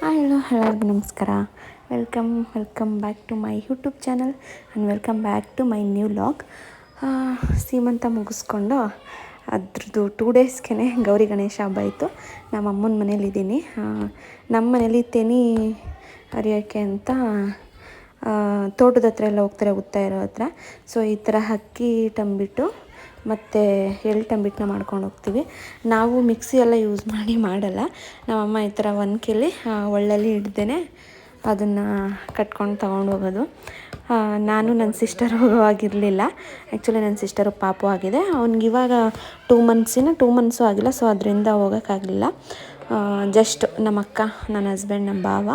Hi hello ಎಲ್ಲರಿಗೂ ನಮಸ್ಕಾರ. Welcome welcome back to my YouTube channel and welcome back to my new vlog ಸೀಮಂತ ಮುಗಿಸ್ಕೊಂಡು ಅದ್ರದ್ದು two ಡೇಸ್ಗೆ ಗೌರಿ ಗಣೇಶ ಹಬ್ಬ ಇತ್ತು. ನಮ್ಮ ಅಮ್ಮನ ಮನೇಲಿದ್ದೀನಿ ನಮ್ಮ ಮನೇಲಿ ತೆನಿ ಹರಿಯೋಕ್ಕೆ ಅಂತ ತೋಟದ ಹತ್ರ ಎಲ್ಲ ಹೋಗ್ತಾರೆ ಉತ್ತಾ ಇರೋ ಹತ್ರ. ಸೊ ಈ ಥರ ಅಕ್ಕಿ ತಂಬಿಟ್ಟು ಮತ್ತು ಎಳ್ಳು ತಂಬಿಟ್ಟನ್ನ ಮಾಡ್ಕೊಂಡು ಹೋಗ್ತೀವಿ. ನಾವು ಮಿಕ್ಸಿ ಎಲ್ಲ ಯೂಸ್ ಮಾಡಿ ಮಾಡಲ್ಲ. ನಮ್ಮಮ್ಮ ಈ ಥರ ಒನ್ಕೆಲಿ ಒಳ್ಳಲ್ಲಿ ಹಿಡ್ದೇ ಅದನ್ನು ಕಟ್ಕೊಂಡು ತಗೊಂಡು ಹೋಗೋದು. ನಾನು ನನ್ನ ಸಿಸ್ಟರ್ ಹೋಗೋವಾಗಿರಲಿಲ್ಲ. ಆ್ಯಕ್ಚುಲಿ ನನ್ನ ಸಿಸ್ಟರು ಪಾಪು ಆಗಿದೆ. ಅವ್ನಿಗೆ ಇವಾಗ ಟೂ ಮಂತ್ಸಿನ ಟೂ ಮಂತ್ಸು ಆಗಿಲ್ಲ ಸೊ ಅದರಿಂದ ಹೋಗೋಕ್ಕಾಗಲಿಲ್ಲ. ಜಸ್ಟ್ ನಮ್ಮ ಅಕ್ಕ ನನ್ನ ಹಸ್ಬೆಂಡ್ ನಮ್ಮ ಭಾವ.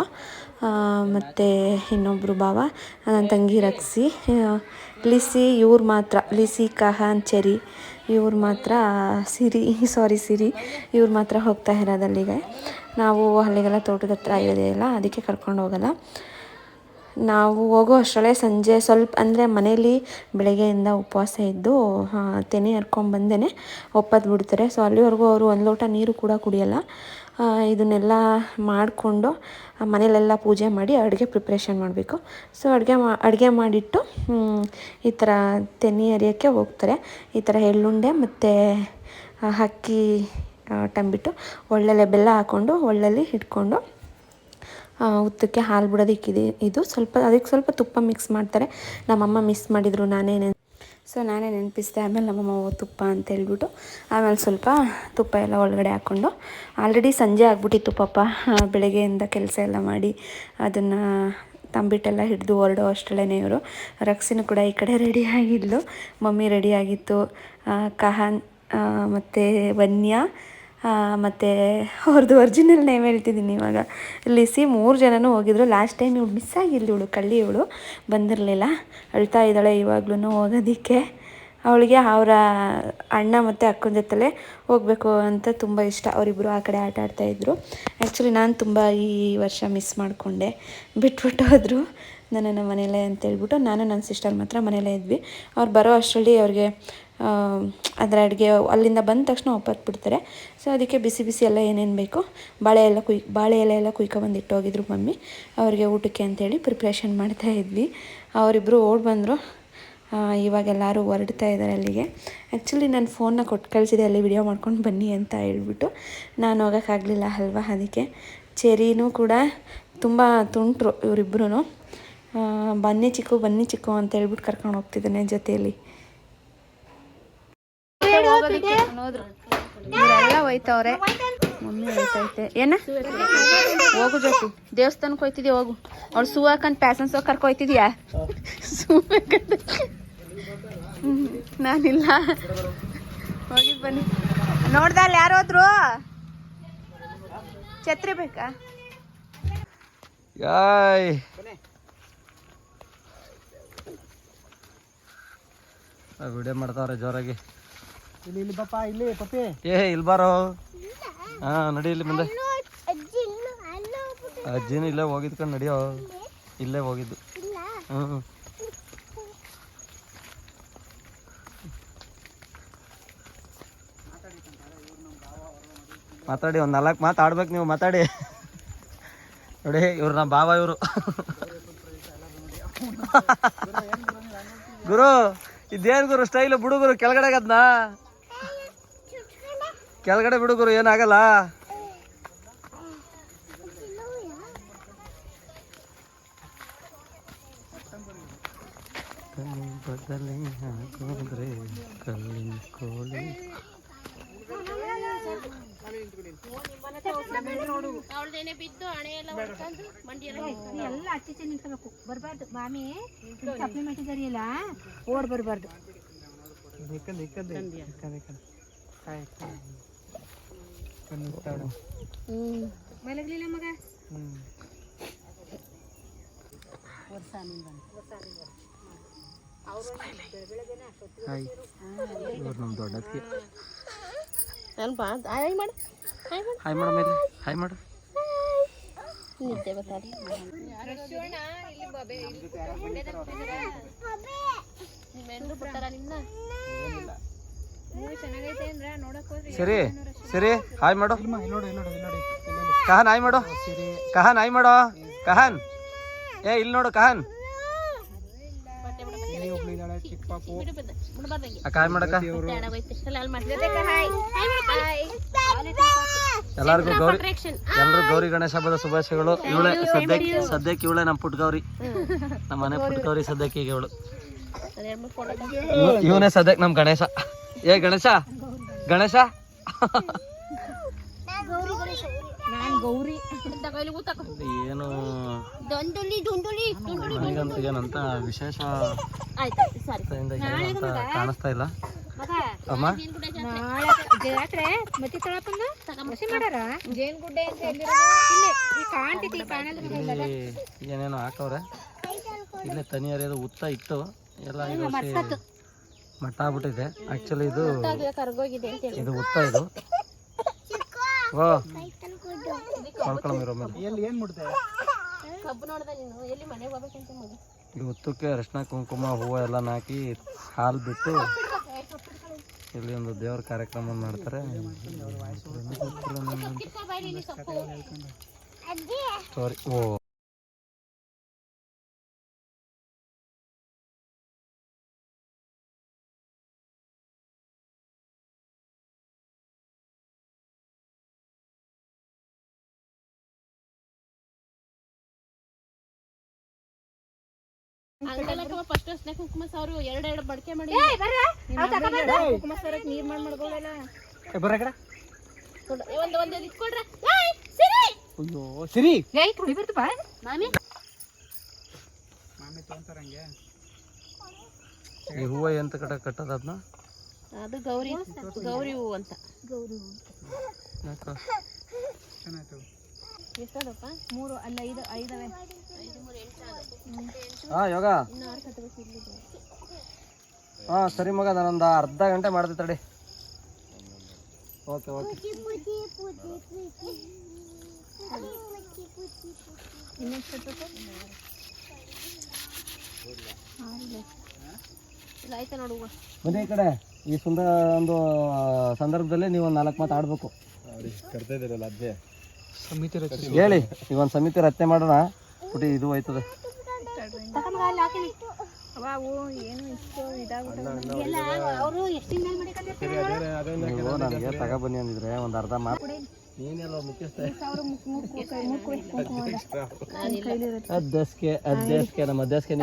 ಮತ್ತು ಇನ್ನೊಬ್ಬರು ಭಾವ ನನ್ನ ತಂಗಿ ರಕ್ಸಿ. ಲಿಸಿ, ಇವ್ರು ಮಾತ್ರ. ಲಿಸಿ, ಕಹಾನ್, ಚೆರಿ. ಇವ್ರು ಮಾತ್ರ ಸಿರಿ, ಸಾರಿ, ಸಿರಿ. ಇವ್ರು ಮಾತ್ರ ಹೋಗ್ತಾ ಇರೋದು ಅಲ್ಲಿಗೆ ನಾವು ಅಲ್ಲಿಗೆಲ್ಲ ತೋಟದ ಹತ್ರ ಇಲ್ಲ, ಅದಕ್ಕೆ ಕರ್ಕೊಂಡು ಹೋಗಲ್ಲ. ನಾವು ಹೋಗೋ ಅಷ್ಟರಲ್ಲೇ ಸಂಜೆ ಸ್ವಲ್ಪ, ಅಂದರೆ ಮನೇಲಿ ಬೆಳಗ್ಗೆಯಿಂದ ಉಪವಾಸ ಇದ್ದು ತೆನೆ ಹರ್ಕೊಂಬಂದೇ ಒಪ್ಪತ್ತು ಬಿಡ್ತಾರೆ. ಸೊ ಅಲ್ಲಿವರೆಗೂ ಅವರು ಒಂದು ಲೋಟ ನೀರು ಕೂಡ ಕುಡಿಯಲ್ಲ. ಇದನ್ನೆಲ್ಲ ಮಾಡಿಕೊಂಡು ಮನೇಲೆಲ್ಲ ಪೂಜೆ ಮಾಡಿ ಅಡುಗೆ ಪ್ರಿಪ್ರೇಷನ್ ಮಾಡಬೇಕು. ಸೊ ಅಡುಗೆ ಮಾ, ಅಡುಗೆ ಮಾಡಿಟ್ಟು ಈ ಥರ ತೆನೆ ಹರಿಯೋಕ್ಕೆ ಹೋಗ್ತಾರೆ. ಈ ಥರ ಎಳ್ಳುಂಡೆ ಮತ್ತು ಅಕ್ಕಿ ತಂಬಿಟ್ಟು ಒಳ್ಳೆಲೆ ಬೆಲ್ಲ ಹಾಕ್ಕೊಂಡು ಒಳ್ಳಲ್ಲಿ ಇಟ್ಕೊಂಡು ಉತ್ತಕ್ಕೆ ಹಾಲು ಬಿಡೋದಕ್ಕಿದೆ ಇದು ಸ್ವಲ್ಪ ಅದಕ್ಕೆ ಸ್ವಲ್ಪ ತುಪ್ಪ ಮಿಕ್ಸ್ ಮಾಡ್ತಾರೆ. ನಮ್ಮಮ್ಮ ಮಿಸ್ ಮಾಡಿದರು ನಾನೇ ನೆನ್ ಸೊ ನಾನೇ ನೆನಪಿಸಿದೆ ಆಮೇಲೆ ನಮ್ಮಮ್ಮ ತುಪ್ಪ ಅಂತ ಹೇಳ್ಬಿಟ್ಟು ಆಮೇಲೆ ಸ್ವಲ್ಪ ತುಪ್ಪ ಎಲ್ಲ ಒಳಗಡೆ ಹಾಕ್ಕೊಂಡು ಆಲ್ರೆಡಿ ಸಂಜೆ ಆಗ್ಬಿಟ್ಟಿತ್ತು ಪಾಪ. ಬೆಳಗ್ಗೆಯಿಂದ ಕೆಲಸ ಎಲ್ಲ ಮಾಡಿ ಅದನ್ನು ತಂಬಿಟ್ಟೆಲ್ಲ ಹಿಡಿದು ಹೊರಡೋ ಅಷ್ಟರಲ್ಲೇ ಇವರು. ರಕ್ಸಿನೂ ಕೂಡ ಈ ಕಡೆ ರೆಡಿ ಆಗಿದ್ಲು. ಮಮ್ಮಿ ರೆಡಿ ಆಗಿತ್ತು. ಆ, ಕಹಾನ್ ಮತ್ತು ವನ್ಯ ಮತ್ತು ಅವ್ರದ್ದು ಒರಿಜಿನಲ್ ನೇಮ್ ಹೇಳ್ತಿದ್ದೀನಿ ಇವಾಗ. ಲಿಸಿ ಮೂರು ಜನನೂ ಹೋಗಿದ್ರು. ಲಾಸ್ಟ್ ಟೈಮ್ ಇವಳು ಮಿಸ್ ಆಗಿಲ್ಲ ಇವಳು, ಕಳ್ಳಿ ಇವಳು. ಬಂದಿರಲಿಲ್ಲ. ಅಳ್ತಾ ಇದ್ದಾಳೆ ಇವಾಗ್ಲೂ ಹೋಗೋದಕ್ಕೆ. ಅವಳಿಗೆ ಅವರ ಅಣ್ಣ ಮತ್ತು ಅಕ್ಕನ ಜೊತೆಲೇ ಹೋಗಬೇಕು ಅಂತ ತುಂಬ ಇಷ್ಟ. ಅವರಿಬ್ಬರು ಆ ಕಡೆ ಆಟ ಆಡ್ತಾಯಿದ್ರು ಆ್ಯಕ್ಚುಲಿ ನಾನು ತುಂಬ ಈ ವರ್ಷ ಮಿಸ್ ಮಾಡಿಕೊಂಡೆ. ಬಿಟ್ಬಿಟ್ಟು ಹೋದರು. ನನ್ನನ್ನು ಮನೇಲೇ ಅಂತೇಳ್ಬಿಟ್ಟು ನಾನು ನನ್ನ ಸಿಸ್ಟರ್ ಮಾತ್ರ ಮನೇಲೇ ಇದ್ವಿ. ಅವ್ರು ಬರೋ ಅಷ್ಟರಲ್ಲಿ ಅವ್ರಿಗೆ ಅದರ ಅಡುಗೆ ಅಲ್ಲಿಂದ ಬಂದ ತಕ್ಷಣ ಒಪ್ಪತ್ತು ಬಿಡ್ತಾರೆ. ಸೊ ಅದಕ್ಕೆ ಬಿಸಿ ಬಿಸಿ ಎಲ್ಲ ಏನೇನು ಬೇಕು, ಬಾಳೆ ಎಲ್ಲ ಕುಯ್, ಬಾಳೆ ಎಲೆ ಎಲ್ಲ ಕುಯ್ಕೊಬಂದು ಇಟ್ಟೋಗಿದ್ರು ಮಮ್ಮಿ. ಅವರಿಗೆ ಊಟಕ್ಕೆ ಅಂತೇಳಿ ಪ್ರಿಪ್ರೇಷನ್ ಮಾಡ್ತಾ ಇದ್ವಿ. ಅವರಿಬ್ಬರು ಓಡ್ ಬಂದರು. ಇವಾಗ ಎಲ್ಲರೂ ಹೊರಡ್ತಾ ಇದ್ದಾರೆ ಅಲ್ಲಿಗೆ. ಆ್ಯಕ್ಚುಲಿ ನಾನು ಫೋನ್ನ ಕೊಟ್ಟು ಕಳಿಸಿದೆ, ಅಲ್ಲಿ ವಿಡಿಯೋ ಮಾಡ್ಕೊಂಡು ಬನ್ನಿ ಅಂತ ಹೇಳ್ಬಿಟ್ಟು. ನಾನು ಹೋಗೋಕ್ಕಾಗಲಿಲ್ಲ ಅಲ್ವಾ ಅದಕ್ಕೆ. ಚೆರಿನೂ ಕೂಡ ತುಂಬ ತುಂಟ್ರು ಇವರಿಬ್ಬರೂ ಬನ್ನಿ ಚಿಕ್ಕು ಬನ್ನಿ ಚಿಕ್ಕು ಅಂತ ಹೇಳ್ಬಿಟ್ಟು ಕರ್ಕೊಂಡು ಹೋಗ್ತಿದ್ದಾನೆ ಜೊತೆಯಲ್ಲಿ. ಇವರೆಲ್ಲ ಹೋಯ್ತವ್ರೆ. ಮಮ್ಮಿ ಹೋಯ್ತೈತೆ. ಏನ? ಹೋಗು ಜೊತೆ ದೇವಸ್ಥಾನಕ್ಕೆ ಹೋಯ್ತಿದ್ಯಾ? ಹೋಗು. ಅವ್ಳು ಸೂ ಹಾಕಂಡ್ ಪ್ಯಾಸನ್ ಸೋ ಕರ್ಕೊ ಹೋಯ್ತಿದ್ಯಾ? ಸೂ ಬೇಕಂತ ನಾನಿಲ್ಲ. ಹೋಗಿ ಬನ್ನಿ. ನೋಡ್ದ ಅಲ್ಲಿ ಯಾರು ಹೋದ್ರು ಛತ್ರಿ ಬೇಕಾ? ಯಾಯ್. ವಿಡಿಯೋ ಮಾಡ್ತಾವ್ರೆ ಜೋರಾಗಿ. ಇಲ್ಲಿ ಇಲ್ಲಿ ಬಪ್ಪ ಇಲ್ಲಿ ಪಪ್ಪಿ. ಏ ಇಲ್ಲಿ ಬಾರೋ. ಹಾ ನಡಿ ಇಲ್ಲಿ ಮುಂದೆ. ಅಜ್ಜಿನ ಇಲ್ಲೇ ಹೋಗಿದ್ಕೊಂಡು ನಡಿಯೋ. ಇಲ್ಲೇ ಹೋಗಿದ್ದು. ಹ್ಞೂ ಮಾತಾಡಿ ಒಂದು ನಾಲ್ಕು ಮಾತು ಆಡ್ಬೇಕು ನೀವು ಮಾತಾಡಿ. ನೋಡಿ ಇವ್ರು ನಮ್ಮ ಬಾವ ಇವರು. ಗುರು ಇದೇನು ಗುರು ಸ್ಟೈಲ್ ಬಿಡು ಗುರು ಕೆಳಗಡೆ ಅದನ್ನ ಕೆಳಗಡೆ ಬಿಡು ಗುರು ಏನಾಗಲ್ಲ. ಬದಲೇ ಹಾಕೋದ್ರೆ ಕಲ್ಲಿನ ಕೋಳಿ. ಎಲ್ಲ ನಿಂತ್ಕೋಬೇಕು. ಬರಬಾರ್ದು. ಮಾಮಿ ಚಪ್ಪಲಿ ಮಾಡಿದಾರಿಯಲ್ಲ ಓಡ್ ಬರಬಾರ್ದು. ಇಕ್ಕಂದು ಮಲಗಲಿಲ್ಲ ಮಗ? ಇವ್ರು ನಮ್ಮ ನಾನು ಬಾ ಹಾಯ್ ಮಾಡು. ಹಾಯ್ ಮಾಡು. ಮೇಲೆ ಹಾಯ್ ಮಾಡು. ನಿದ್ದೆ ಬರ್ತಾರೆ ನೋಡಕ್ ಹೋದ್ರಿ ಸರಿ ಸರಿ ಹಾಯ್ ಮಾಡು. ಇಲ್ಲಿ ನೋಡಿ ನೋಡಿ ಇಲ್ಲಿ ನೋಡಿ. ಕಹನ್ ಹಾಯ್ ಮಾಡು. ಕಹನ್ ಹಾಯ್ ಮಾಡು. ಕಹನ್. ಏ ಇಲ್ಲಿ ನೋಡು ಕಹನ್. ಎಲ್ಲರಿಗೂ ಗೌರಿ ಎಲ್ಲರೂ ಗೌರಿ ಗಣೇಶ ಹಬ್ಬದ ಶುಭಾಶಯಗಳು. ಇವಳೆ ಸದ್ಯಕ್ಕೆ ಸದ್ಯಕ್ಕೆ ಇವಳೆ ನಮ್ಮ ಪುಟ್ ಗೌರಿ ನಮ್ಮ ಮನೆ ಪುಟ್ ಗೌರಿ ಸದ್ಯಕ್ಕೆ ಈಗ ಇವಳು. ಇವನೇ ಸದ್ಯಕ್ಕೆ ನಮ್ಮ ಗಣೇಶ. ಏ ಗಣೇಶ? ಗಣೇಶ? ಏನು? ನನಗಂತೂ ಏನಂತ ವಿಶೇಷ ಕಾಣಿಸ್ತಾ ಇಲ್ಲ. ಅಮ್ಮ? ನಾಳೆ ಜಾತ್ರೆ ಮತ್ತೆ ತಳಪಂಗ ಮಸಿ ಮಾಡಾರ? ಜೇನ್ ಗುಡ್ಡೆ ಅಂತ ಕಾಣ್ತೈತಿ ಏನೇನೋ ಹಾಕವ್ರೆ. ಇಲ್ಲೇ ತನಿಯರ್ ಉತ್ತ ಇತ್ತು. ಎಲ್ಲ ಮಟ್ಟ ಆಗ್ಬಿಟ್ಟಿದೆ ಆಕ್ಚುಲಿ ಇದು ಕರ್ಗೋಗಿದೆ ಅಂತ ಹೇಳಿ. ಇದು ಉತ್ತ ಇದು. ಓ ಕಳ್ಕೊಳಮಿರೋ ಮೇಲೆ ಎಲ್ಲಿ ಏನ್ ಮುಡ್ದೆ ಕಬ್ಬು ನೋಡ್ದ ನೀನು. ಎಲ್ಲಿ ಮನೆಗೆ ಹೋಗ್ಬೇಕಂತ ಮಗು ಈ ಉತ್ತಕ್ಕೆ ಅರಿಶಿನ ಕುಂಕುಮ ಹೂವು ಎಲ್ಲ ಹಾಕಿ ಹಾಲು ಬಿಟ್ಟು ಇಲ್ಲಿ ಒಂದು ದೇವ್ರ ಕಾರ್ಯಕ್ರಮ ಮಾಡ್ತಾರೆ. ಸ್ಟೋರಿ ಓ. ಫಸ್ಟ್ ಕುಂಕುಮ ಸಾವಿರ ಎರಡು ಎರಡು ಬಡಕೆ ಮಾಡಿ. ಕುಂಕುಮ ಸಾವಿರಕ್ಕೆ ನೀರು ಮಾಡಿ ಮಾಡ್ಬೋದಲ್ಲ? ಬರ ಕಡೆ. ಒಂದು ಒಂದು ಇಟ್ಕೊಡ್ರ ಅಯ್ಯೋ ಸಿರಿ. ಏಯ್ ಕುಡಿ ಬರ್ತಪ್ಪ ಮಾಮಿ. ಮಾಮಿ ತೊಗೊಂತಾರಂಗೆ ಈ ಹೂವ ಎಂತ ಕಡೆ ಕಟ್ಟದ ಅದನ್ನ ಅದು ಗೌರಿ ಗೌರಿ ಹೂವು ಅಂತ. ಯಾಕ ಚೆನ್ನಾಯ್ತು. ಹಾ, ಯೋಗ. ಹಾ, ಸರಿ ಮಗ, ನಾನೊಂದು ಅರ್ಧ ಗಂಟೆ ಮಾಡ್ತೀನಿ ತಡಿ. Okay okay. ಬನ್ನಿ ಈ ಕಡೆ. ಈ ಸುಂದರ ಒಂದು ಸಂದರ್ಭದಲ್ಲಿ ನೀವು ನಾಲ್ಕು ಮಾತು ಆಡ್ಬೇಕು. ಸಮಿತಿ ರಚಿಸಿ ಹೇಳಿ ಈಗ ಒಂದು ಸಮಿತಿ ರಚನೆ ಮಾಡೋಣ. ಬಿಟ್ಟು ಇದು ಹೋಯ್ತದೆ. ಅವು ಏನು ಇಷ್ಟು ನನಗೆ ತಗೊಬನ್ನಿ ಅಂದಿದ್ರೆ ಒಂದು ಅರ್ಧ ಮಾತು. ಅದ್ದಸ್ಕೆ ಅದ್ದಸ್ಕೆ ನಮ್ಮ ಅದ್ದಸ್ಕೆ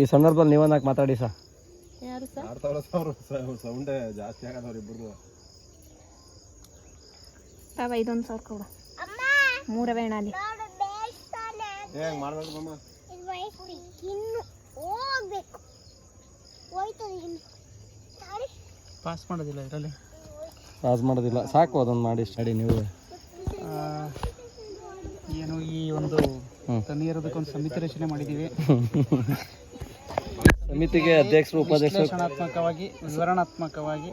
ಈ ಸಂದರ್ಭದಲ್ಲಿ ನೀವು ನಾಲ್ಕು ಮಾತಾಡಿ ಸರ್. ಯಾರು ಸರ್? ತಾವ ಇದೊಂದು ಸಾವಿರ ಕೊಡು. ಅಲ್ಲಿ. ಪಾಸ್ ಮಾಡೋದಿಲ್ಲ ಇದರಲ್ಲಿ? ಪಾಸ್ ಮಾಡೋದಿಲ್ಲ. ಸಾಕು ಅದೊಂದು ಮಾಡಿ ಸ್ಟಡಿ ನೀವು. ಏನು ಈ ಒಂದು ತಣ್ಣೀರದಕ್ಕೊಂದು ತಣ್ಣೀರೋದಕ್ಕೊಂದು ಸಮಿತಿ ರಚನೆ ಮಾಡಿದ್ದೀವಿ. ಸಮಿತಿಗೆ ಅಧ್ಯಕ್ಷರು ಉಪಾಧ್ಯಕ್ಷರು ವಿಶ್ಲೇಷಣಾತ್ಮಕವಾಗಿ ವಿವರಣಾತ್ಮಕವಾಗಿ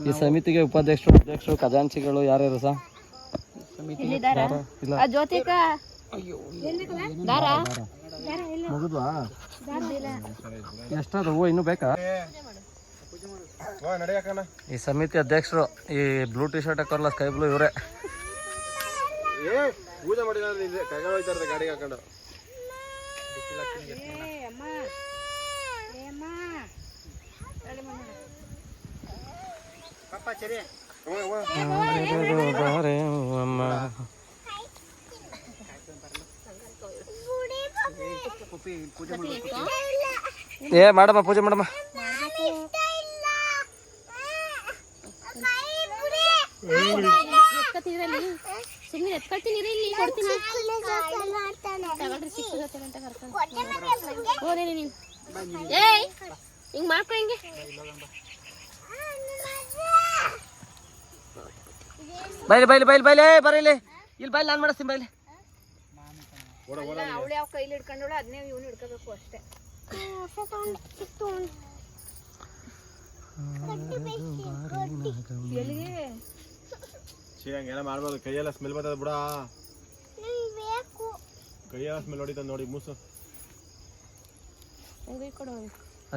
ಈ ಸಮಿತಿಗೆ ಉಪಾಧ್ಯಕ್ಷರು ಅಧ್ಯಕ್ಷರು ಖಜಾಂಚಿಗಳು ಯಾರ್ಯಾರು ದಾರ ಮುಗಿದ್ವಾ? ಎಷ್ಟಾದ ಹೂವು ಇನ್ನೂ ಬೇಕಾ? ಈ ಸಮಿತಿ ಅಧ್ಯಕ್ಷರು ಈ ಬ್ಲೂ ಟಿ ಶರ್ಟ್ ಹಾಕೋರ್ಲ ಸ್ಕೈ ಬ್ಲೂ ಇವರೇ. ಪೂಜೆ ಮಾಡಿದ್ರೆ ಗಾಡಿಗೆ ಹಾಕೊಂಡು. ಏ, ಮಾಡಮ್ಮ, ಪೂಜೆ ಮಾಡಮ್ಮ. ಸುಮ್ಮನೆ ಎತ್ಕೊಳ್ತೀನಿ ಇರಿ ಇಲ್ಲಿ ಕೊಡ್ತೀನಿ ತಗೊಳ್ರಿ ಸಿಕ್ಕುದತ್ತೆ ಅಂತ ಕರ್ಕೊಂಡು ಹೋದೇನೆ ನೀನು ಏಯ್ ಹಿಂಗ್ ಮಾಡ್ಕೊ ಹಿಂಗೆ ಬೈಲಿ ಬೈಲಿ ಬೈಲಿ ಏ ಬರೀಲಿ ಇಲ್ಲಿ. ಬೈಲಿ ನಾನು ಮಾಡಿಸ್ತೀನಿ ಬೈಲಿ ಅವಳು ಯಾವ ಕೈಲಿ ಹಿಡ್ಕೊಂಡೋಳು ಅದನ್ನೇ ಇವನು ಹಿಡ್ಕೋಬೇಕು ಅಷ್ಟೇ. ಹಂಗೆಲ್ಲ ಮಾಡ್ಬೋದು. ಕೈಯೆಲ್ಲ ಸ್ಮೆಲ್ ಬರ್ತದೆ ಬಿಡ. ಕೈಯೆಲ್ಲ ಸ್ಮೆಲ್ ಹೊಡಿತದ ನೋಡಿ ಮೂಸು.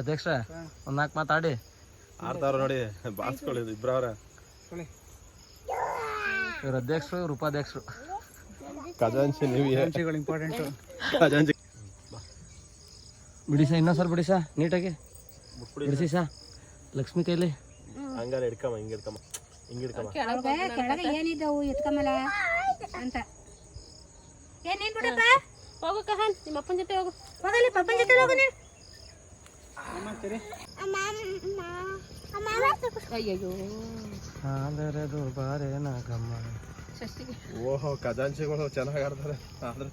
ಅಧ್ಯಕ್ಷ ಒಂದ್ ನಾಲ್ಕು ಮಾತಾಡಿ. ಆಡ್ತಾವ್ರ ನೋಡಿ ಬಾಸ್ಕೊಳ್ಳಿ ಇಬ್ರವ್ರ. ಇವ್ರ ಅಧ್ಯಕ್ಷರು ಇವ್ರ ಉಪಾಧ್ಯಕ್ಷರು. ಖಜಾಂಚಿ ನೀವು ಇಂಪಾರ್ಟೆಂಟ್ ಖಜಾಂಚಿ. ಬಿಡಿಸ ಇನ್ನೊಂದು ಸರ್ ಬಿಡಿಸ ನೀಟಾಗಿ. ಬಿಡಿಸಿ ಸಾ ಲಕ್ಷ್ಮಿ ಕೈಲಿ. ಹಂಗಾರೆ ಇಡ್ಕಮ್ಮ ಹಿಂಗೆ ಇಡ್ಕಮ್ಮ ಹಿಂಗೆ ಹಿಡ್ಕಮ್ಮ. ಕೆಳಗೆ ಏನಿದ್ದವು ಎತ್ಕಮ್ಮಲ್ಲ ಅಂತ. ಏನೇನ್ ಬಿಡಪ್ಪ. ಹೋಗು ಕಹನ್ ನಿಮ್ಮ ಅಪ್ಪನ ಜೊತೆ ಹೋಗು. ಹೋಗಲಿ ಪಪ್ಪನ ಜೊತೆ ಹೋಗು ನೀನು. ಆದರೆದು ನಾಗಮ್ಮ. ಓಹೋ ಖಜಾಂಚಿಗಳು ಚೆನ್ನಾಗಿ ಆಡ್ತಾರೆ. ಆದ್ರೆ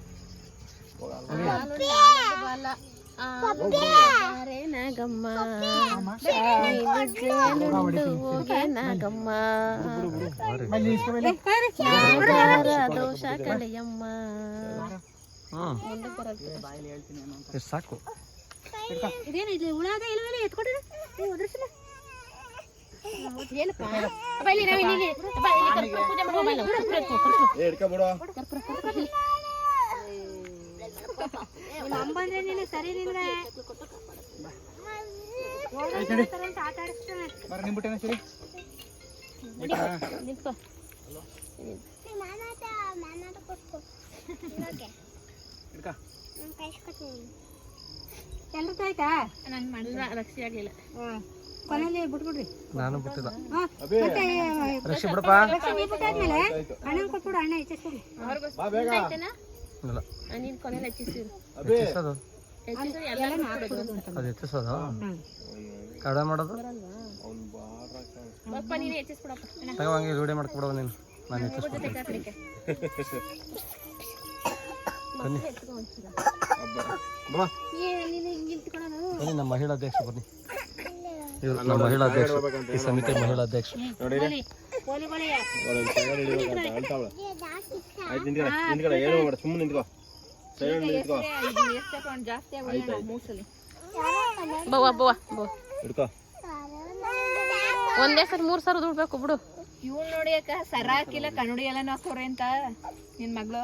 ನಾಗಮ್ಮ. ನಾಗಮ್ಮ. ದೋಷ ಹ್ಞೂ ಸಾಕು ಇದೇನು ಇಲ್ಲಿ ಉಳಾದ ಇಲ್ವಲ್ಲ ಎತ್ಕೊಡ್ರಿ ಒದರ್ಸಲ್ಲ ಏನಪ್ಪ? ಅಪ್ಪ ಇಲ್ಲಿ ರವಿ ಇಲ್ಲಿ ಅಪ್ಪ ಇಲ್ಲಿ ಕರ್ಪೂರ ಪೂಜೆ ಮಾಡೋ ಬಾ ಇಲ್ಲಿ. ಕರ್ಪೂರ ಎತ್ಕೊ, ಕರ್ಪೂರ. ಏ ಹಿಡ್ಕೊಬಿಡು ಕರ್ಪೂರ, ಕರ್ಪೂರ ಇಲ್ಲಿ. ನಿಮ್ಮ ಅಮ್ಮ ಬಂದ್ರೆ ನೀನು ಸರಿ ನಿನ್ಗೆ ಅಂತ ಆಟ ಆಡಿಸ್ತಾನೆ. ಬರ ನಿಂಬಿಟ್ಟೇನ ಸರಿ. ನಿಂತ್ಕೊ. ಹಿಡ್ಕ. ಎಲ್ರದ್ದು ಆಯ್ತಾ? ನಾನು ಮಾಡಿಲ್ಲ ರಕ್ಷಿ ಆಗಲಿಲ್ಲ. ಕೊನೆಯಲ್ಲಿ ಬಿಟ್ಬಿಡ್ರಿ. ನಾನು ಬಿಟ್ಟಿಲ್ಲ. ಹಾ, ಮತ್ತೆ ರಕ್ಷಿ ಬಿಡಪ್ಪ. ಲಕ್ಷ್ಮಿ ನೀರ್ ಬಿಟ್ಟಾದ್ಮೇಲೆ ಅಣ್ಣನ್ ಕೊಟ್ಬಿಡು ಅಣ್ಣ ಹೆಚ್ಚಿಸ್ಬಿಡಿ. ಆಯ್ತೇನಾ ಇಲ್ಲ. ನೀನು ಕೊನೆಯಲ್ಲಿ ಹೆಚ್ಚಿಸಿರು ಹೆಚ್ಚಿಸೋದು. ಹೆಚ್ಚಿಸಿದ್ರೆ ಎಲ್ಲ ಹಾಕ್ಬಿಡೋದು ಅದು ಹೆಚ್ಚಿಸೋದು? ಕಡಿಮೆ ಮಾಡೋದು? ಅಪ್ಪ ನೀನು ಹೆಚ್ಚಿಸ್ಬಿಡಪ್ಪ. ತಗೋ ಹಂಗೆ ವಿಡಿಯೋ ಮಾಡ್ಕೊಬಿಡವ ನೀನು. ನಾನು ಹೆಚ್ಚಿಸ್ಬಿಡ್ತೀನಿ ಕಡೆಗೆ ಬನ್ನಿ. ಬನ್ನಿ ನಮ್ಮ ಮಹಿಳಾ ಅಧ್ಯಕ್ಷ ಬನ್ನಿ. ಇವ್ರು ನಮ್ಮ ಮಹಿಳಾ ಅಧ್ಯಕ್ಷ ಈ ಸಮಿತಿ ಮಹಿಳಾ ಅಧ್ಯಕ್ಷ ಒಂದೇ ಸರಿ ಮೂರ್ ಸಾವಿರ ದುಡ್ಬೇಕು ಬಿಡು. ಇವ್ ನೋಡಿ ಅಕ್ಕ ಸರ ಹಾಕಿಲ್ಲ ಕನ್ನಡಿ ಎಲ್ಲ ನಾಕೋರಿ ಅಂತ. ನಿನ್ ಮಗಳು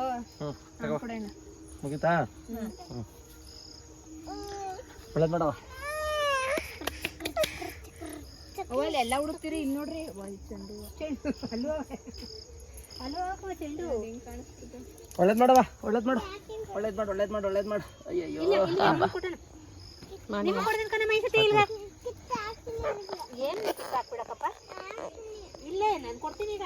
ಮುಗೀತಾ? ಹ್ಞೂ ಒಳ್ಳೇದು ಮಾಡವ ಅವಲ್ಲಿ ಎಲ್ಲ ಹುಡುಕ್ತೀರಿ ಇಲ್ಲಿ ನೋಡ್ರಿ. ಚೆಂಡು. ಹಲೋ ಅಲ್ಲೋ ಹಾಕುವ ಚೆಂಡು? ಒಳ್ಳೇದು ಮಾಡವ ಒಳ್ಳೇದು ಮಾಡು. ಒಳ್ಳೇದು ಮಾಡು ಒಳ್ಳೇದು ಮಾಡು ಒಳ್ಳೇದು ಮಾಡು. ಅಯ್ಯಯ್ಯೋ. ಇಲ್ವ? ಏನ್ ಇಲ್ಲೇ ನಾನು ಕೊಡ್ತೀನಿ ಈಗ.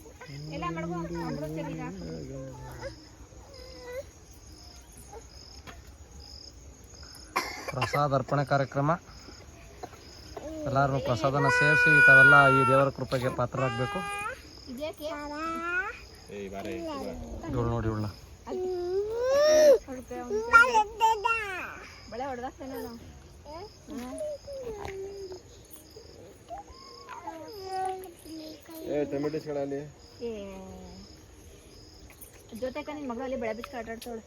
ಎಲ್ಲ ಹಾಕು. ಪ್ರಸಾದ ಅರ್ಪಣೆ ಕಾರ್ಯಕ್ರಮ. ಎಲ್ಲರೂ ಪ್ರಸಾದನ ಸೇರಿಸಿ ತಾವೆಲ್ಲ ಈ ದೇವರ ಕೃಪೆಗೆ ಪಾತ್ರರಾಗಬೇಕು. ಇವಳು ನೋಡಿ ಇವಳನ್ನ. ಏ ಜೊತೆಕ ನಿನ್ ಮಗಳು ಅಲ್ಲಿ ಬೆಳೆ ಬಿಚ್ಚಿ ಆಟ ಆಡ್ತಾವಳೆ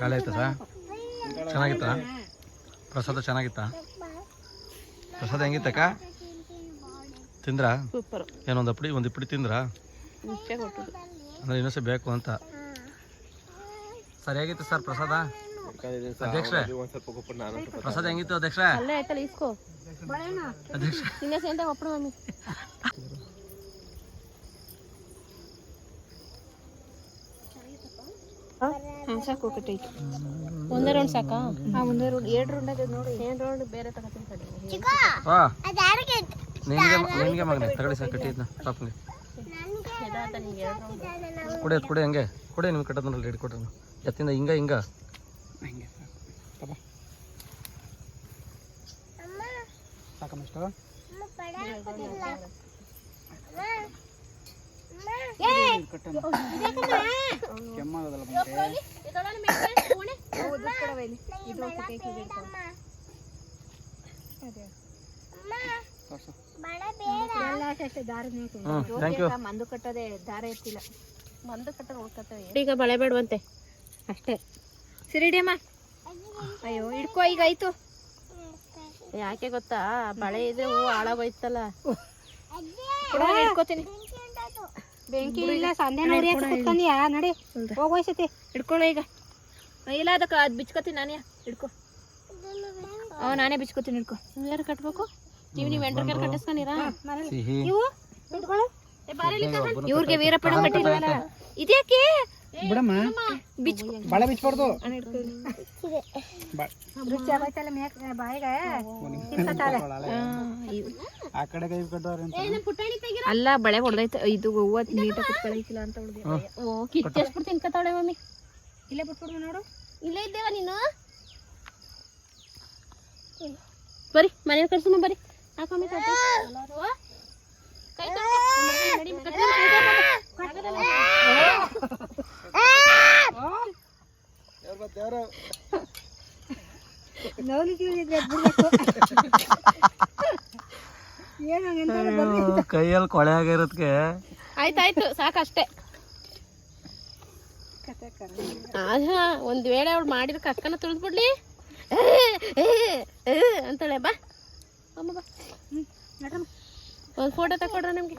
ಗಾಳಿ ಆಯ್ತಾ ಸರ್ ಚೆನ್ನಾಗಿತ್ತಾ? ಪ್ರಸಾದ ಚೆನ್ನಾಗಿತ್ತಾ? ಪ್ರಸಾದ ಹೆಂಗಿತ್ತಕ್ಕ? ತಿಂದ್ರಾ? ಏನೊಂದು ಅಪ್ಪಡಿ ಒಂದು ಇಪ್ಪಡಿ ತಿಂದ್ರಾ? ಅಂದರೆ ಇನ್ನೊಂದ್ಸಲ ಬೇಕು ಅಂತ. ಸರಿಯಾಗಿತ್ತು ಸರ್ ಪ್ರಸಾದ? ಅಧ್ಯಕ್ಷರೇ? ಪ್ರಸಾದ ಹೆಂಗಿತ್ತು ಅಧ್ಯಕ್ಷರೇ? ಅಧ್ಯಕ್ಷ ತಿನ್ನ ಸೇಂತ ಒಪ್ಪಡು ಮಮ್ಮಿ ಹಾಂ ಸಾಕು ಹೋಗಟ್ಟೈತಿ ಒಂದೇ ರೌಂಡ್ ಸಾಕಾ? ಹಾ ಒಂದೇ ರೌಂಡ್ ಎರಡು ರೌಂಡ್ ಆಗಿದೆ ನೋಡಿ. ಏನು ರೌಂಡ್ ಬೇರೆ ತಗೋತೀನಿ ಕಡೆ ವಾ. ನಿನಗೆ ನಿನಗೆ ಮಗನೇ ತಗೊಳ್ಳಿ ಸರ್ ಕಟ್ಟಿದ್ನ ಪಾಪಂಗೆ. ಕುಡಿ ಅದು ಕುಡಿ ಹಂಗೆ. ಕುಡಿ ನಿಮ್ಗೆ ಕಟ್ಟೋದ್ರಲ್ಲಿ ರೆಡಿ ಕೊಡ್ರಿ ಎತ್ತಿಂದ ಹಿಂಗ ಹಿಂಗ. ಹಿಂಗೆ ತಪ್ಪ ಮಂದು ಕಟ್ಟೋದೆ ದಾರ ಇರ್ತಿಲ್ಲ ಮಂದು ಕಟ್ಟದ ಹೋಗ್ತವೆ ಈಗ ಬಳೆ ಬೇಡವಂತೆ. ಅಷ್ಟೇ. ಸಿರಿಡಿಯಮ್ಮ. ಅಯ್ಯೋ ಇಡ್ಕೋ ಈಗ ಆಯ್ತು. ಯಾಕೆ ಗೊತ್ತಾ? ಬಳೆ ಇದ್ರೆ ಹೂ ಹಾಳಾಗೋಯ್ತಲ್ಲ. ಹಿಡ್ಕೋತೀನಿ. ಬೆಂಕಿ ಇಲ್ಲ ಸಂಧೆ ನೋಡಿ ಕುತ್ಕೊಂಡ್ಯಾ ನಡಿ. ಹೋಗೋಯ್ಸತಿ. ಹಿಡ್ಕೊಳ್ಳೋ ಈಗ. ಇಲ್ಲ ಅದಕ್ಕೆ ಅದು ಬಿಚ್ಕೋತೀನಿ ನಾನೇ. ಹಿಡ್ಕೊ. ಅವ ನಾನೇ ಬಿಚ್ಕೋತೀನಿ ಹಿಡ್ಕೊ. ಯಾರು ಕಟ್ಬೇಕು? ನೀವು ನೀವು ಎಂಟ್ರ ಕೈಲಿ ಕಟ್ಟಿಸ್ಕೊಂಡಿರಾ? ಸಿಹಿ. ಇವ್ರಿಗೆ ವೀರಪ್ಪಣ ಕಟ್ಟಿಲ್ವಲ್ಲ ಇದ್ಯಾಕೆ? ಬಿಡಮ್ಮ. ಬಿಚ್ ಬಳೆ ಬಿಚ್ಬಾರ್ದು. ರುಚಿ ಆಗೋಯ್ತಲ್ಲ ಮೇಕ್ ಬಾಯಿಗೆ ಆ ಕಡೆ ಕೈ ಕಟ್ಟೋರೆ ಅಂತ ಅಲ್ಲ ಬಳೆ ಹೊಡೆದೈತೆ ಇದು ಹೂವ ನೀಟ ಕುತ್ಕೊಳಕಿಲ್ಲ ಅಂತ ಹುಡುಗಿ. ಓ ಕಿಚ್ಚೇಸ್ಬಿಟ್ಟು ತಿನ್ಕತಾಳೆ ಮಮ್ಮಿ. ಇಲ್ಲೇ ಬಿಟ್ಬಿಡ್ಮ ನೋಡು. ಇಲ್ಲೇ ಇದ್ದೇವ ನೀನು? ಬರಿ ಮನೆ ಕಳ್ಸೋಣ ಬರಿ. ಹಾಕೊಮ್ಮಿ ಕಟ್ಟಿ ಕೈ ತೊಳ್ಕೊ. ನಡಿ, ಕಟ್ಟಿ, ಕೈ ತೊಳ್ಕೊ. ನವಲಿ ಕಿವಿದ್ರೆ ಬಿಡ್ಬೇಕು ಏನು ಅಯ್ಯೋ, ಕೈಯಲ್ಲಿ ಕೊಳೆ ಆಗಿರೋದಕ್ಕೆ ಆಯ್ತಾಯ್ತು ಸಾಕಷ್ಟೇ. ಆಹಾ ಒಂದ್ ವೇಳೆ ಅವ್ಳು ಮಾಡಿದ ಕಕ್ಕನ ತುಳಿದ್ಬಿಡ್ಲಿ. ಅಂತಳೆ ಬಾ. ಅಮ್ಮ ಬಾ. ಒಂದು ಫೋಟೋ ತಕೊಡ್ರ ನಮ್ಗೆ.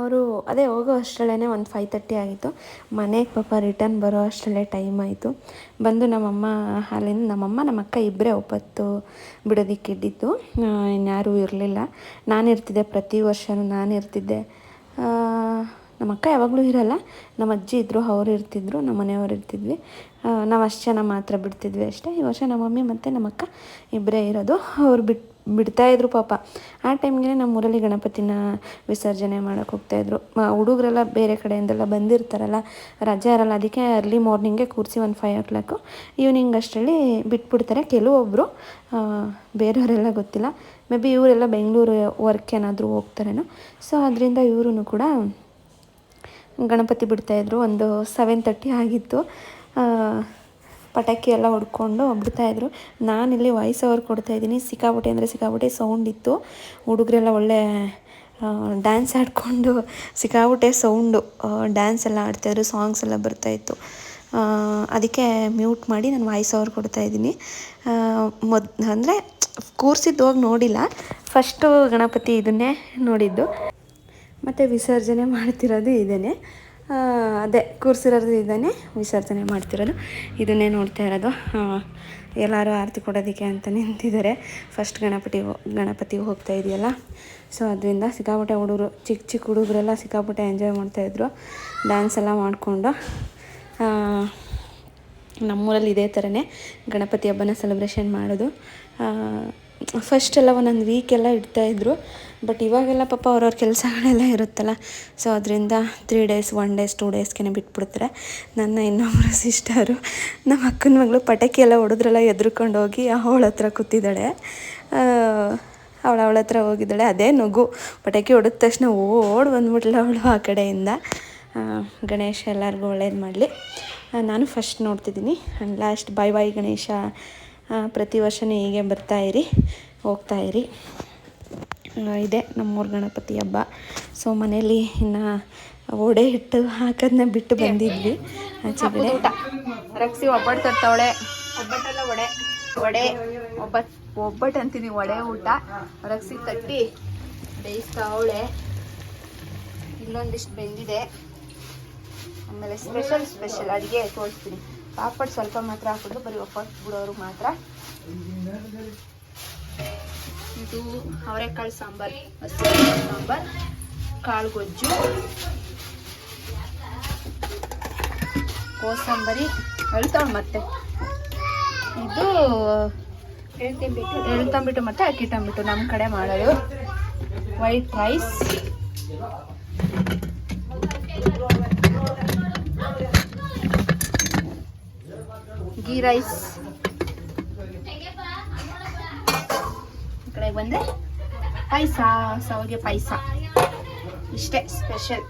ಅವರು ಅದೇ ಹೋಗೋ ಅಷ್ಟರಲ್ಲೇ ಒಂದು ಫೈವ್ ತರ್ಟಿ ಆಗಿತ್ತು. ಮನೆಗೆ ಪಾಪ ರಿಟರ್ನ್ ಬರೋ ಅಷ್ಟರಲ್ಲೇ ಟೈಮ್ ಆಯಿತು. ಬಂದು ನಮ್ಮಮ್ಮ ಅಲ್ಲಿಂದ ನಮ್ಮಮ್ಮ ನಮ್ಮ ಅಕ್ಕ ಇಬ್ಬರೇ ಒಪ್ಪತ್ತು ಬಿಡೋದಕ್ಕೆ ಇದ್ದಿತ್ತು ಇನ್ಯಾರೂ ಇರಲಿಲ್ಲ. ನಾನು ಇರ್ತಿದ್ದೆ ಪ್ರತಿ ವರ್ಷವೂ ನಾನು ಇರ್ತಿದ್ದೆ. ಆ, ನಮ್ಮ ಅಕ್ಕ ಯಾವಾಗಲೂ ಇರಲ್ಲ. ನಮ್ಮ ಅಜ್ಜಿ ಇದ್ದರು ಅವರು ಇರ್ತಿದ್ರು ನಮ್ಮ ಮನೆಯವರು ಇರ್ತಿದ್ವಿ. ನಾವು ಅಷ್ಟು ಜನ ಮಾತ್ರ ಬಿಡ್ತಿದ್ವಿ ಅಷ್ಟೇ. ಈ ವರ್ಷ ನಮ್ಮ ಮಮ್ಮಿ ಮತ್ತು ನಮ್ಮ ಅಕ್ಕ ಇಬ್ಬರೇ ಇರೋದು. ಅವ್ರು ಬಿಟ್ಟು ಬಿಡ್ತಾಯಿದ್ರು ಪಾಪ. ಆ ಟೈಮ್ಗೆ ನಮ್ಮೂರಲ್ಲಿ ಗಣಪತಿನ ವಿಸರ್ಜನೆ ಮಾಡೋಕೆ ಹೋಗ್ತಾಯಿದ್ರು ಹುಡುಗರೆಲ್ಲ ಬೇರೆ ಕಡೆಯಿಂದೆಲ್ಲ ಬಂದಿರ್ತಾರಲ್ಲ, ರಜೆ ಇರಲ್ಲ, ಅದಕ್ಕೆ ಅರ್ಲಿ ಮಾರ್ನಿಂಗೆ ಕೂರಿಸಿ ಒಂದು ಫೈವ್ ಓ ಕ್ಲಾಕು ಈವ್ನಿಂಗ್ ಅಷ್ಟರಲ್ಲಿ ಬಿಟ್ಬಿಡ್ತಾರೆ. ಕೆಲವೊಬ್ಬರು ಬೇರೆಯವರೆಲ್ಲ ಗೊತ್ತಿಲ್ಲ. ಮೇ ಬಿ ಇವರೆಲ್ಲ ಬೆಂಗಳೂರು ವರ್ಕ್ ಏನಾದರೂ ಹೋಗ್ತಾರೇನೋ. ಸೊ ಅದರಿಂದ ಇವರು ಕೂಡ ಗಣಪತಿ ಬಿಡ್ತಾಯಿದ್ರು ಒಂದು ಸೆವೆನ್ ತರ್ಟಿ ಆಗಿತ್ತು. ಪಟಾಕಿ ಎಲ್ಲ ಹೊಡ್ಕೊಂಡು ಬಿಡ್ತಾಯಿದ್ರು ನಾನಿಲ್ಲಿ ವಾಯ್ಸ್ ಓವರ್ ಕೊಡ್ತಾಯಿದ್ದೀನಿ ಸಿಕ್ಕಾಬಿಟ್ಟೆ ಅಂದರೆ ಸಿಕ್ಕಾಬಿಟ್ಟೆ ಸೌಂಡ್ ಇತ್ತು. ಹುಡುಗರೆಲ್ಲ ಒಳ್ಳೆ ಡ್ಯಾನ್ಸ್ ಆಡಿಕೊಂಡು ಸಿಕ್ಕಾಬಿಟ್ಟೆ ಸೌಂಡು ಡ್ಯಾನ್ಸ್ ಎಲ್ಲ ಆಡ್ತಾಯಿದ್ರು ಸಾಂಗ್ಸ್ ಎಲ್ಲ ಬರ್ತಾಯಿತ್ತು ಅದಕ್ಕೆ ಮ್ಯೂಟ್ ಮಾಡಿ ನಾನು ವಾಯ್ಸ್ ಓವರ್ ಕೊಡ್ತಾಯಿದ್ದೀನಿ ಮೊದ್, ಅಂದರೆ ಕೂರಿಸಿದ್ದು ಹೋಗಿ ನೋಡಿಲ್ಲ. ಫಸ್ಟು ಗಣಪತಿ ಇದನ್ನೇ ನೋಡಿದ್ದು. ಮತ್ತು ವಿಸರ್ಜನೆ ಮಾಡ್ತಿರೋದು ಇದೇ ಅದೇ ಕೂರಿಸಿರೋದು ಇದನ್ನೇ ವಿಸರ್ಜನೆ ಮಾಡ್ತಿರೋದು. ಇದನ್ನೇ ನೋಡ್ತಾ ಇರೋದು. ಎಲ್ಲರೂ ಆರತಿ ಕೊಡೋದಕ್ಕೆ ಅಂತ ನಿಂತಿದ್ದಾರೆ. ಫಸ್ಟ್ ಗಣಪತಿ ಗಣಪತಿ ಹೋಗ್ತಾ ಇದೆಯಲ್ಲ? ಸೊ ಅದರಿಂದ ಸಿಕ್ಕಾಪಟ್ಟೆ ಹುಡುಗರು ಚಿಕ್ಕ ಚಿಕ್ಕ ಹುಡುಗರೆಲ್ಲ ಸಿಕ್ಕಾಪಟ್ಟೆ ಎಂಜಾಯ್ ಮಾಡ್ತಾಯಿದ್ರು ಡ್ಯಾನ್ಸ್ ಎಲ್ಲ ಮಾಡಿಕೊಂಡು ನಮ್ಮೂರಲ್ಲಿ ಇದೇ ಥರನೇ ಗಣಪತಿ ಹಬ್ಬನ ಸೆಲೆಬ್ರೇಷನ್ ಮಾಡೋದು. ಫಸ್ಟ್ ಎಲ್ಲ ಒಂದೊಂದು ವೀಕೆಲ್ಲ ಇಡ್ತಾಯಿದ್ರು ಬಟ್ ಇವಾಗೆಲ್ಲ ಪಾಪ ಅವ್ರವ್ರ ಕೆಲಸಗಳೆಲ್ಲ ಇರುತ್ತಲ್ಲ ಸೊ ಅದರಿಂದ three days one days two ಡೇಸ್ಗೆ ಬಿಟ್ಬಿಡ್ತಾರೆ. ನನ್ನ ಇನ್ನೊಬ್ಬರು ಸಿಸ್ಟರು ನಮ್ಮ ಅಕ್ಕನ ಮಗಳು ಪಟಾಕಿ ಎಲ್ಲ ಹೊಡೆದ್ರೆಲ್ಲ ಎದ್ರುಕೊಂಡು ಹೋಗಿ ಅವಳ ಹತ್ರ ಕೂತಿದ್ದಾಳೆ. ಅವಳ ಅವಳ ಹತ್ರ ಹೋಗಿದ್ದಾಳೆ. ಅದೇ ನಗು. ಪಟಾಕಿ ಹೊಡೆದ ತಕ್ಷಣ ಓಡ್ ಬಂದ್ಬಿಟ್ಲ ಅವಳು ಆ ಕಡೆಯಿಂದ. ಗಣೇಶ ಎಲ್ಲರಿಗೂ ಒಳ್ಳೇದು ಮಾಡಲಿ. ನಾನು first ನೋಡ್ತಿದ್ದೀನಿ. And last bye bye Ganesha. ಪ್ರತಿ ವರ್ಷವೂ ಹೀಗೆ ಬರ್ತಾ ಇರಿ ಹೋಗ್ತಾ ಇರಿ. ಇದೆ ನಮ್ಮೂರು ಗಣಪತಿ ಹಬ್ಬ. ಸೊ ಮನೇಲಿ ಇನ್ನು ಓಡೆ ಹಿಟ್ಟು ಹಾಕೋದನ್ನ ಬಿಟ್ಟು ಬಂದಿದ್ವಿ. ಆಚೆಗಡೆ ರಕ್ಸಿ ಒಬ್ಬಟ್ಟು ತರ್ತಾವಳೆ. ಒಬ್ಬಟ್ಟಲ್ಲ ವಡೆ. ವಡೆ ಒಬ್ಬಟ್ ಒಬ್ಬಟ್ಟು ಅಂತೀನಿ ವಡೆ ಊಟ. ರಕ್ಸಿ ತಟ್ಟಿ ಬೇಯಿಸ್ತಾವಳೆ. ಇಲ್ಲೊಂದಿಷ್ಟು ಬೆಂದಿದೆ. ಆಮೇಲೆ ಸ್ಪೆಷಲ್ ಸ್ಪೆಷಲ್ ಅಡುಗೆ ತೋರಿಸ್ತೀನಿ. ಪಾಪಡ್ ಸ್ವಲ್ಪ ಮಾತ್ರ ಹಾಕಿದ್ರು ಬರೀ ಒಬ್ಬಟ್ಟು ಬಿಡೋರು ಮಾತ್ರ. ಇದು ಅವರೆಕಾಳು ಸಾಂಬಾರ್ ಸಾಂಬಾರ್ ಕಾಳು ಗೊಜ್ಜು ಕೋಸಂಬರಿ ಅಳ್ತಾವ್ ಮತ್ತೆ. ಇದು ಎಳ್ತಂಬಿಟ್ಟು. ಮತ್ತೆ ಅಕ್ಕಿ ತಂಬಿಟ್ಟು ನಮ್ಮ ಕಡೆ ಮಾಡೋದು. White rice. ಗೀ ರೈಸ್. ಈ ಕಡೆ ಬಂದ್ರೆ ಪಾಯಸ ಸಾವಿಗೆ ಪಾಯಸ. ಇಷ್ಟೇ ಸ್ಪೆಷಲ್